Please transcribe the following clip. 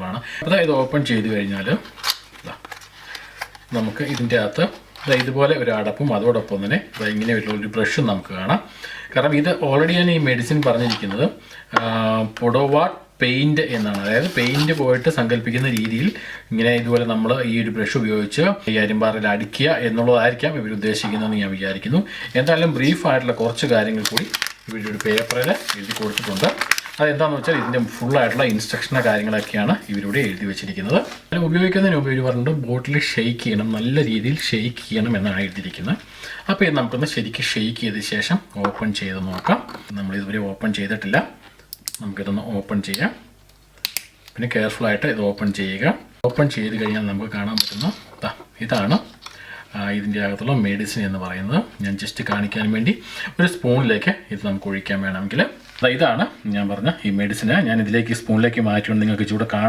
എന്നുള്ളതാണ് അതായത് ഓപ്പൺ ചെയ്ത് കഴിഞ്ഞാൽ നമുക്ക് ഇതിന്റെ അകത്ത് ഇതുപോലെ ഒരു അടപ്പും അതോടൊപ്പം തന്നെ ഇങ്ങനെ ഒരു ബ്രഷും നമുക്ക് കാണാം. കാരണം ഇത് ഓൾറെഡി ഞാൻ ഈ മെഡിസിൻ പറഞ്ഞിരിക്കുന്നത് പൊടോവാട്ട് പെയിന്റ് എന്നാണ്. അതായത് പെയിന്റ് പോയിട്ട് സങ്കല്പിക്കുന്ന രീതിയിൽ ഇങ്ങനെ ഇതുപോലെ നമ്മൾ ഈ ഒരു ബ്രഷ് ഉപയോഗിച്ച് ഈ അരിമ്പാറയിൽ അടിക്കുക എന്നുള്ളതായിരിക്കാം ഇവർ ഉദ്ദേശിക്കുന്നതെന്ന് ഞാൻ വിചാരിക്കുന്നു. എന്തായാലും ബ്രീഫായിട്ടുള്ള കുറച്ച് കാര്യങ്ങൾ കൂടി ഇവരുടെ ഒരു പേപ്പറിൽ എഴുതി കൊടുത്തിട്ടുണ്ട്. അതെന്താണെന്ന് വെച്ചാൽ ഇതിന്റെ ഫുള്ളായിട്ടുള്ള ഇൻസ്ട്രക്ഷനും കാര്യങ്ങളൊക്കെയാണ് ഇവരിവിടെ എഴുതി വെച്ചിരിക്കുന്നത്. അതിൽ ഉപയോഗിക്കുന്നതിന് മുമ്പ് പറഞ്ഞിട്ട് ബോട്ടിൽ ഷെയ്ക്ക് ചെയ്യണം നല്ല രീതിയിൽ ഷെയ്ക്ക് ചെയ്യണം എന്നാണ് എഴുതിയിരിക്കുന്നത്. അപ്പോൾ ഇത് നമുക്കൊന്ന് ശരിക്കും ഷെയ്ക്ക് ചെയ്ത ശേഷം ഓപ്പൺ ചെയ്ത് നോക്കാം. നമ്മൾ ഇതുവരെ ഓപ്പൺ ചെയ്തിട്ടില്ല. നമുക്കിതൊന്ന് ഓപ്പൺ ചെയ്യാം. പിന്നെ കെയർഫുള്ളായിട്ട് ഇത് ഓപ്പൺ ചെയ്യുക. ഓപ്പൺ ചെയ്ത് കഴിഞ്ഞാൽ നമുക്ക് കാണാൻ പറ്റുന്ന ഇതാണ് ഇതിന്റെ അകത്തുള്ള മെഡിസിൻ എന്ന് പറയുന്നത്. ഞാൻ ജസ്റ്റ് കാണിക്കാൻ വേണ്ടി ഒരു സ്പൂണിലേക്ക് ഇത് നമുക്ക് ഒഴിക്കാൻ വേണമെങ്കിൽ ഇതാണ് ഞാൻ പറഞ്ഞ ഈ മെഡിസിന് ഞാൻ ഇതിലേക്ക് സ്പൂണിലേക്ക് മാറ്റിയുണ്ട് നിങ്ങൾക്ക് ചൂടെ കാണാൻ